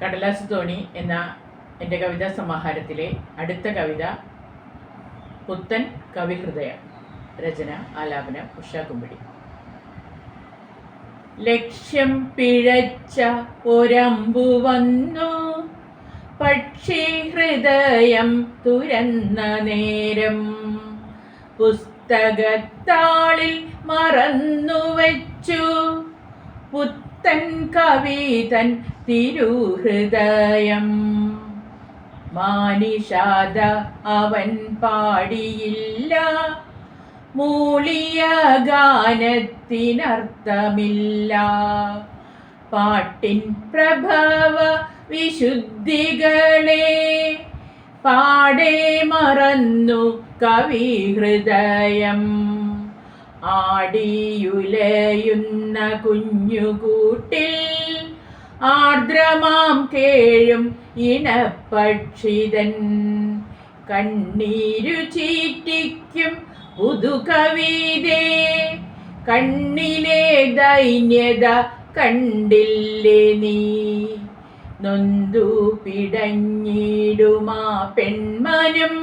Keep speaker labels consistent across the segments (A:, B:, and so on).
A: കടലാസ് തോണി എന്ന എന്റെ കവിതാ സമാഹാരത്തിലെ അടുത്ത കവിത പുത്തൻ കവിഹൃദയം രചന ആലാപനം ഉഷ കുമ്പിടി. ലക്ഷ്യം പിഴച്ച ഒരമ്പു വന്നു പക്ഷി ഹൃദയം തുരന്ന നേരം പുസ്തകത്താളിൽ മറന്നുവച്ചു. പുത്തൻ കവിതൻ തിരുഹൃദയം. മാനിഷാദ അവൻ പാടിയില്ല. മൂളിയ ഗാനത്തിനർത്ഥമില്ല. പാട്ടിൻ പ്രഭവ വിശുദ്ധികളെ പാടെ മറന്നു കവിഹൃദയം. ആടിയുലയുന്ന കുഞ്ഞുകൂട്ടിൽ ആർദ്രമാം കേഴും ഇണപക്ഷിതൻ കണ്ണീരു ചീറ്റിക്കും പുതുകവിതേ കണ്ണിലെ ദൈന്യത കണ്ടില്ലേ നീ? നൊന്തു പിടഞ്ഞിടുമാ പെൺമനം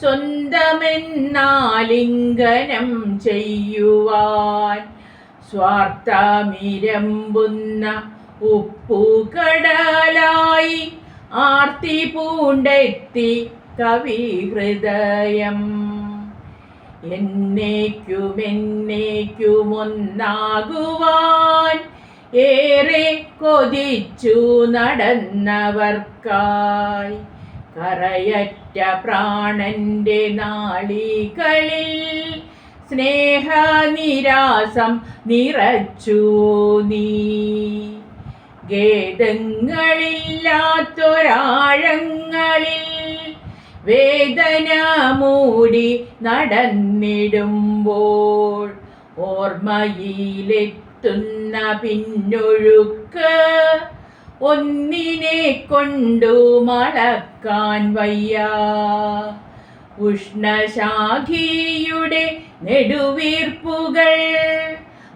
A: സ്വന്തമെന്നാലിംഗനം ചെയ്യുവാൻ സ്വാർത്ഥമിരമ്പുന്ന ഉപ്പുകടലായി ആർത്തി പൂണ്ടെത്തി കവി കവിഹൃദയം എന്നേക്കുമെന്നേക്കുമൊന്നാകുവാൻ ഏറെ കൊതിച്ചു നടന്നവർക്കായി കറയറ്റ പ്രാണന്റെ നാളികളിൽ സ്നേഹനിരാസം നിറച്ചു നീ. ഖേദങ്ങളില്ലാത്തൊരാഴങ്ങളിൽ വേദന മൂടി നടന്നിടുമ്പോൾ ഓർമ്മയിലെത്തുന്ന പിന്നൊഴുക്ക് ഒന്നിനെ കൊണ്ടു മടക്കാൻ വയ്യ. ഉഷ്ണശാഖിയുടെ നെടുവീർപ്പുകൾ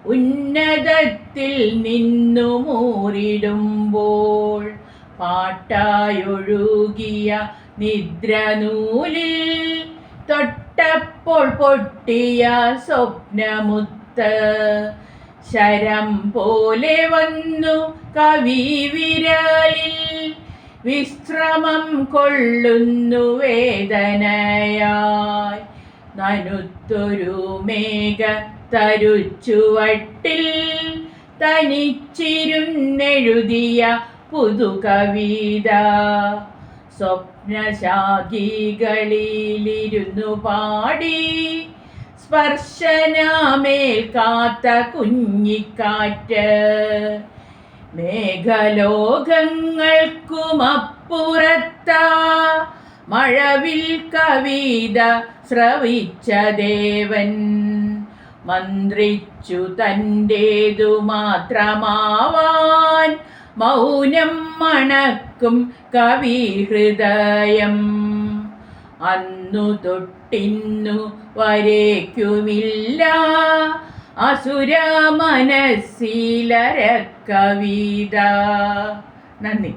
A: ഉന്നതത്തിൽ നിന്നു മൂറിടുമ്പോൾ പാട്ടായൊഴുകിയ നിദ്രനൂലിൽ തൊട്ടപ്പോൾ പൊട്ടിയ സ്വപ്നമുത്ത് ശരം പോലെ വന്നു കവി വിരലിൽ. വിശ്രമം കൊള്ളുന്നു വേദനയായി. നനുത്തൊരു മേഘ തരുച്ചുവട്ടിൽ തനിച്ചിരുന്നെഴുതിയ പുതുകവിത. സ്വപ്നശാഖികളിലിരുന്നു പാടി സ്പർശനമേൽ കാത്ത കുഞ്ഞിക്കാറ്റ്. മേഘലോകങ്ങൾക്കുമപ്പുറത്ത മഴവിൽ കവിത ശ്രവിച്ച ദേവൻ. മന്ത്രിച്ചു തന്റേതു മാത്രമാവാൻ മൗനം മണക്കും കവിഹൃദയം. അന്നു തൊട്ടിന്നു വരേക്കുമില്ല. അസുര മനസ്സിലര കവിത നന്ദി.